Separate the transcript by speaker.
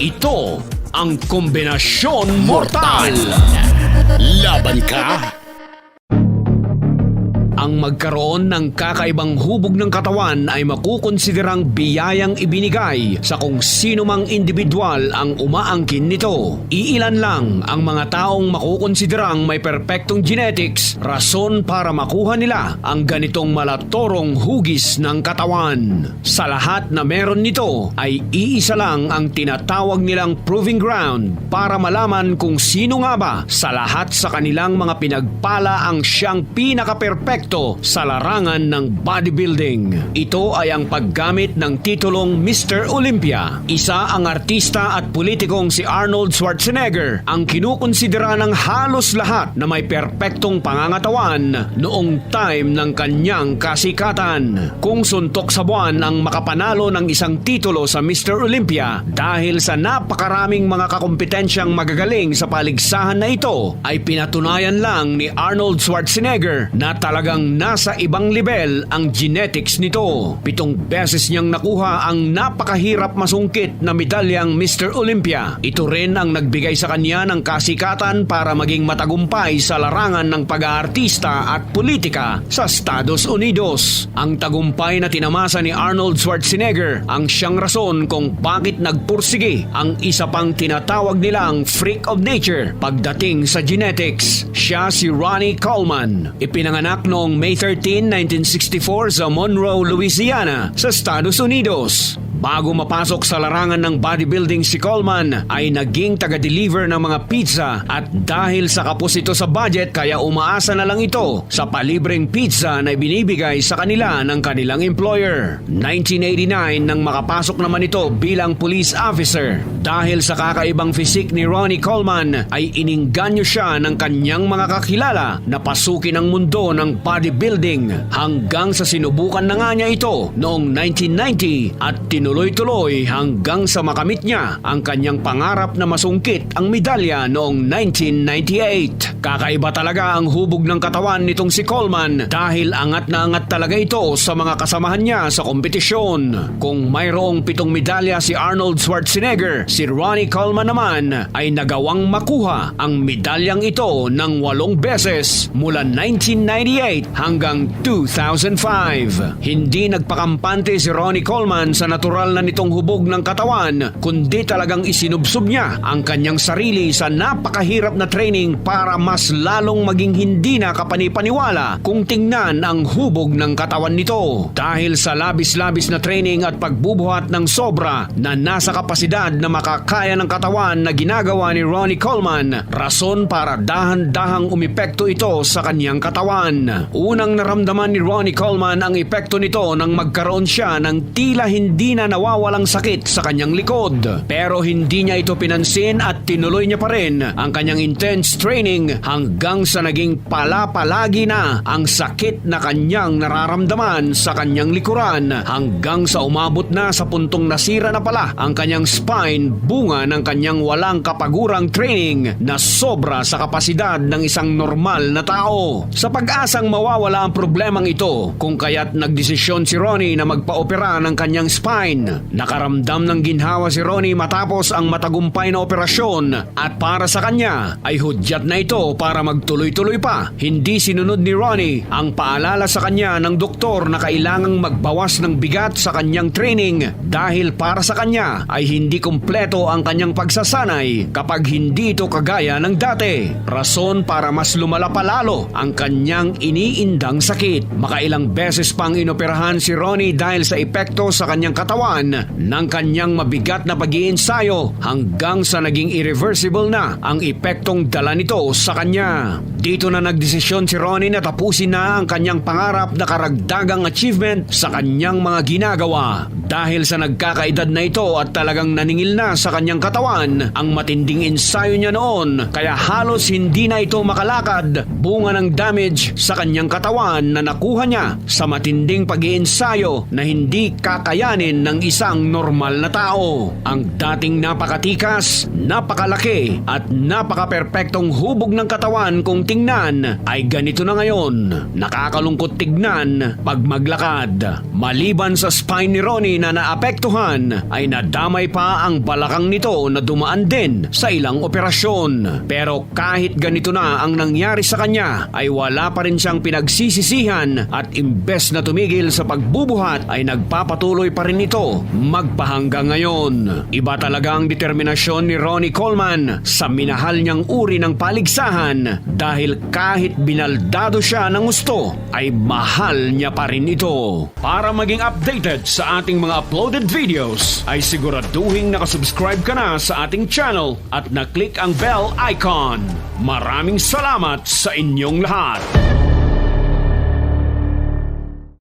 Speaker 1: Ito ang kombinasyon mortal.
Speaker 2: Laban ka?
Speaker 1: Ang magkaroon ng kakaibang hubog ng katawan ay makukonsiderang biyayang ibinigay sa kung sino mang individual ang umaangkin nito. Iilan lang ang mga taong makukonsiderang may perpektong genetics rason para makuha nila ang ganitong malatorong hugis ng katawan. Sa lahat na meron nito ay iisa lang ang tinatawag nilang proving ground para malaman kung sino nga ba sa lahat sa kanilang mga pinagpala ang siyang pinaka-perpekto sa larangan ng bodybuilding. Ito ay ang paggamit ng titulong Mr. Olympia. Isa ang artista at politikong si Arnold Schwarzenegger ang kinukonsidera ng halos lahat na may perpektong pangangatawan noong time ng kanyang kasikatan. Kung suntok sa buwan ang makapanalo ng isang titulo sa Mr. Olympia dahil sa napakaraming mga kakompetensyang magagaling sa paligsahan na ito ay pinatunayan lang ni Arnold Schwarzenegger na talagang nasa ibang level ang genetics nito. Pitong beses niyang nakuha ang napakahirap masungkit na medalyang Mr. Olympia. Ito rin ang nagbigay sa kanya ng kasikatan para maging matagumpay sa larangan ng pag-aartista at politika sa Estados Unidos. Ang tagumpay na tinamasa ni Arnold Schwarzenegger ang siyang rason kung bakit nagpursige ang isa pang tinatawag nilang freak of nature pagdating sa genetics. Siya si Ronnie Coleman. Ipinanganak noong May 13, 1964 sa Monroe, Louisiana sa Estados Unidos. Bago mapasok sa larangan ng bodybuilding si Coleman ay naging taga-deliver ng mga pizza at dahil sa kapos ito sa budget kaya umaasa na lang ito sa palibreng pizza na binibigay sa kanila ng kanilang employer. 1989 nang makapasok naman ito bilang police officer. Dahil sa kakaibang physique ni Ronnie Coleman ay iningganyo siya ng kanyang mga kakilala na pasukin ang mundo ng bodybuilding hanggang sa sinubukan na nga niya ito noong 1990 at tinuloy-tuloy hanggang sa makamit niya ang kanyang pangarap na masungkit ang medalya noong 1998. Kakaiba talaga ang hubog ng katawan nitong si Coleman dahil angat na angat talaga ito sa mga kasamahan niya sa kompetisyon. Kung mayroong pitong medalya si Arnold Schwarzenegger, si Ronnie Coleman naman ay nagawang makuha ang medalyang ito ng walong beses mula 1998 hanggang 2005. Hindi nagpakampante si Ronnie Coleman sa natural na nitong hubog ng katawan, kundi talagang isinubsob niya ang kanyang sarili sa napakahirap na training para mas lalong maging hindi na kapanipaniwala kung tingnan ang hubog ng katawan nito. Dahil sa labis-labis na training at pagbubuhat ng sobra na nasa kapasidad na makakaya ng katawan na ginagawa ni Ronnie Coleman, rason para dahan-dahang umepekto ito sa kanyang katawan. Unang naramdaman ni Ronnie Coleman ang epekto nito nang magkaroon siya ng tila hindi na nawawalang sakit sa kanyang likod. Pero hindi niya ito pinansin at tinuloy niya pa rin ang kanyang intense training hanggang sa naging palapalagi na ang sakit na kanyang nararamdaman sa kanyang likuran hanggang sa umabot na sa puntong nasira na pala ang kanyang spine bunga ng kanyang walang kapagurang training na sobra sa kapasidad ng isang normal na tao. Sa pag-asang mawawala ang problemang ito kung kaya't nagdesisyon si Ronnie na magpa-opera ng kanyang spine. Nakaramdam ng ginhawa si Ronnie matapos ang matagumpay na operasyon at para sa kanya ay hudyat na ito para magtuloy-tuloy pa. Hindi sinunod ni Ronnie ang paalala sa kanya ng doktor na kailangang magbawas ng bigat sa kanyang training dahil para sa kanya ay hindi kumpleto ang kanyang pagsasanay kapag hindi ito kagaya ng dati. Rason para mas lumala pa lalo ang kanyang iniindang sakit. Makailang beses pang inoperahan si Ronnie dahil sa epekto sa kanyang katawan ng kanyang mabigat na pag-iinsayo hanggang sa naging irreversible na ang epektong dala nito sa kanya. Dito na nagdesisyon si Ronnie na tapusin na ang kanyang pangarap na karagdagang achievement sa kanyang mga ginagawa. Dahil sa nagkakaedad na ito at talagang naningil na sa kanyang katawan ang matinding ensayo niya noon kaya halos hindi na ito makalakad bunga ng damage sa kanyang katawan na nakuha niya sa matinding pag-iensayo na hindi kakayanin ng ng isang normal na tao. Ang dating napakatikas, napakalaki at napaka-perpektong hubog ng katawan kung tingnan ay ganito na ngayon. Nakakalungkot tignan pag maglakad. Maliban sa spine ni Ronnie na naapektuhan ay nadamay pa ang balakang nito na dumaan din sa ilang operasyon. Pero kahit ganito na ang nangyari sa kanya ay wala pa rin siyang pinagsisisihan at imbes na tumigil sa pagbubuhat ay nagpapatuloy pa rin ito magpahanggang ngayon. Iba talaga ang determinasyon ni Ronnie Coleman sa minahal niyang uri ng paligsahan dahil kahit binaldado siya ng gusto ay mahal niya pa rin ito. Para maging updated sa ating mga uploaded videos ay siguraduhin nakasubscribe ka na sa ating channel at na-click ang bell icon. Maraming salamat sa inyong lahat.